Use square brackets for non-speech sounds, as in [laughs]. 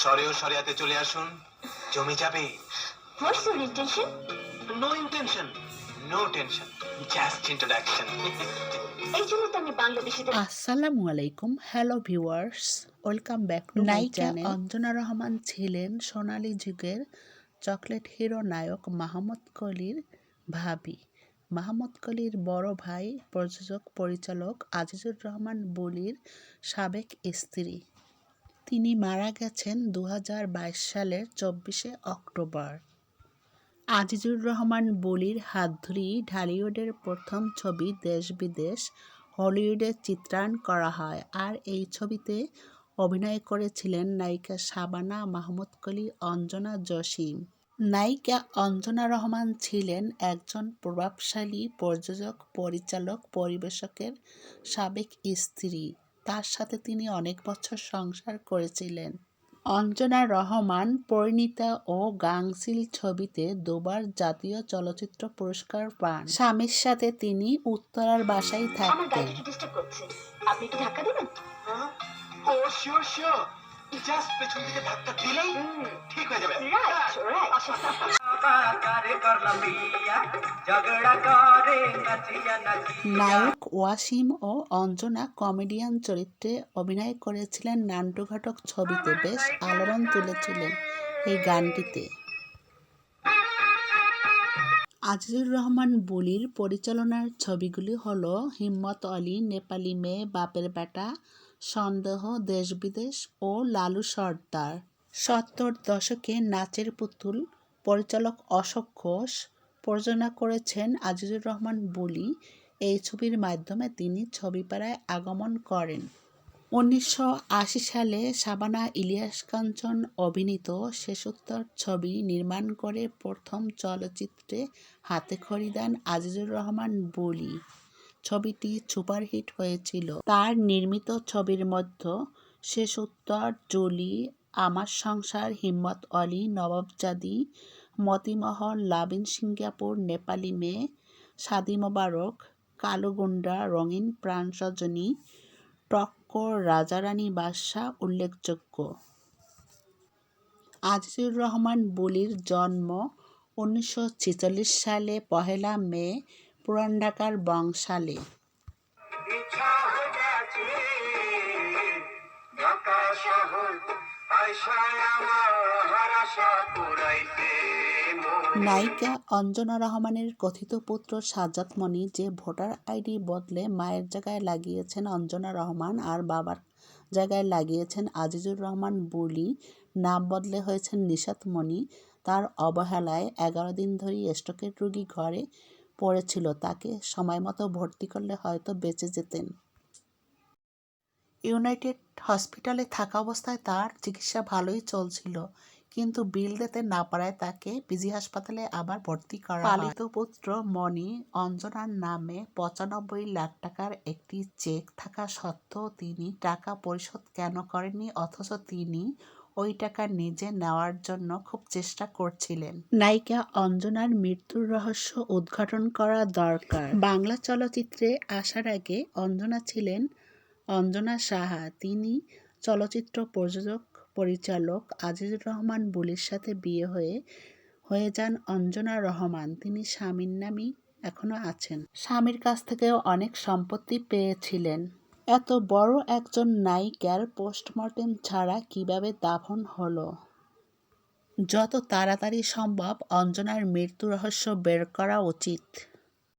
সরেও সরিয়াতে চলে আসুন। জমি যাবে? No intention no tension just introduction এই জন্য তো আমি বাংলাদেশিদের আসসালামু আলাইকুম। Hello viewers welcome back to my channel Anjana Rahman ছিলেন সোনালী যুগের চকলেট হিরো নায়ক মাহমুদ কলির ভাবি। মাহমুদ কলির বড় ভাই প্রযোজক পরিচালক আজিজুর রহমান বলির সাবেক স্ত্রী। তিনি মারা গেছেন দু হাজার বাইশ সালের চব্বিশে অক্টোবর। আজিজুর রহমান বলির হাত ধরেই ঢালিউডের প্রথম ছবি দেশ বিদেশ হলিউডে চিত্রায়ন করা হয় আর এই ছবিতে অভিনয় করেছিলেন নায়িকা শাবানা মাহমুদ কলি, অঞ্জনা জসিম নায়িকা অঞ্জনা রহমান ছিলেন একজন প্রভাবশালী প্রযোজক পরিচালক, পরিবেশকের সাবেক স্ত্রী। তার সাথে তিনি অনেক বছর সংসার করেছিলেন। অঞ্জনা রহমান পরিণীতা ও গাংসিল ছবিতে দুবার জাতীয় চলচ্চিত্র পুরস্কার পান। স্বামীর সাথে তিনি উত্তরার বাসায় থাকতেন। গাড়িটা ডিস্টার্ব করছে। আপনি একটু ধাক্কা দেবেন? ও শিওর শিওর জাস্ট পেছন থেকে ধাক্কা দিলেই ঠিক হয়ে যাবে। রাইট রাইট [laughs] [laughs] নায়ক ওয়াসিম ও অঞ্জনা কমেডিয়ান চরিত্রে অভিনয় করেছিলেন নান্টু ঘটক ছবিতে। বেশ আলোড়ন তুলেছিলেন এই গানটিতে। আজিজুর রহমান বলির পরিচালনার ছবিগুলি হল হিম্মত আলী, নেপালি মেয়ে, বাপের বেটা, সন্দেহ, দেশ বিদেশ ও লালু সর্দার। সত্তর দশকে নাচের পুতুল পরিচালক অশোক ঘোষ, প্রযোজনা করেছেন আজিজুর রহমান বলি। এই ছবির মাধ্যমে তিনি ছবিপাড়ায় আগমন করেন। উনিশশো আশি সালে শাবানা ইলিয়াস কাঞ্চন অভিনীত শেষোত্তর ছবি নির্মাণ করে প্রথম চলচ্চিত্রে হাতে খড়ি দেন আজিজুর রহমান বলি। ছবিটি সুপারহিট হয়েছিল। তার নির্মিত ছবির মধ্যে শেষোত্তর, জলি আমার সংসার, হিম্মত, অলি, নবাবজাদি, মতিমহল, লাবিন সিঙ্গাপুর, নেপালি মেয়ে, সাদি মোবারক কালো গুন্ডা রঙিন প্রাণ সজনী, টক্কর, রাজারানী বাদশাহ উল্লেখযোগ্য। আজিজুর রহমান বলির জন্ম উনিশশো ছেচল্লিশ সালে পহেলা মে, পুরান ঢাকার বংশালে। নায়িকা অঞ্জনা রহমানের কথিত পুত্র সাজ্জাদ মণি যে ভোটার আইডি বদলে মায়ের জায়গায় লাগিয়েছেন অঞ্জনা রহমান আর বাবার জায়গায় লাগিয়েছেন আজিজুর রহমান বলি, নাম বদলে হয়েছেন নিশাত মণি তার অবহেলায় এগারো দিন ধরে স্টকের রুগী ঘরে পড়েছিল। তাকে সময়মতো ভর্তি করলে হয়তো বেঁচে যেতেন। ইউনাইটেড হসপিটালে থাকা অবস্থায় তার চিকিৎসা ভালোই চলছিল কিন্তু বিল দিতে না পারায় তাকে পিজি হাসপাতালে আবার ভর্তি করা পালিত পুত্র মণি অঞ্জনার নামে পঁচানব্বই লাখ টাকার একটি চেক থাকা সত্ত্বেও তিনি টাকা পরিশোধ কেন করেননি অথচ তিনি ওই টাকা নিজে নেওয়ার জন্য খুব চেষ্টা করছিলেন। নায়িকা অঞ্জনার মৃত্যুর রহস্য উদ্ঘাটন করা দরকার। বাংলা চলচ্চিত্রে আসার আগে অঞ্জনা ছিলেন অঞ্জনা সাহা, তিনি চলচ্চিত্র প্রযোজক, পরিচালক আজিজুর রহমান বুলির সাথে বিয়ে হয়ে হয়ে যান অঞ্জনা রহমান। তিনি স্বামীর নামই এখনও আছেন। স্বামীর কাছ থেকেও অনেক সম্পত্তি পেয়েছিলেন। এত বড় একজন নায়িকার পোস্টমর্টেম ছাড়া কীভাবে দাফন হলো? যত তাড়াতাড়ি সম্ভব অঞ্জনার মৃত্যু রহস্য বের করা উচিত।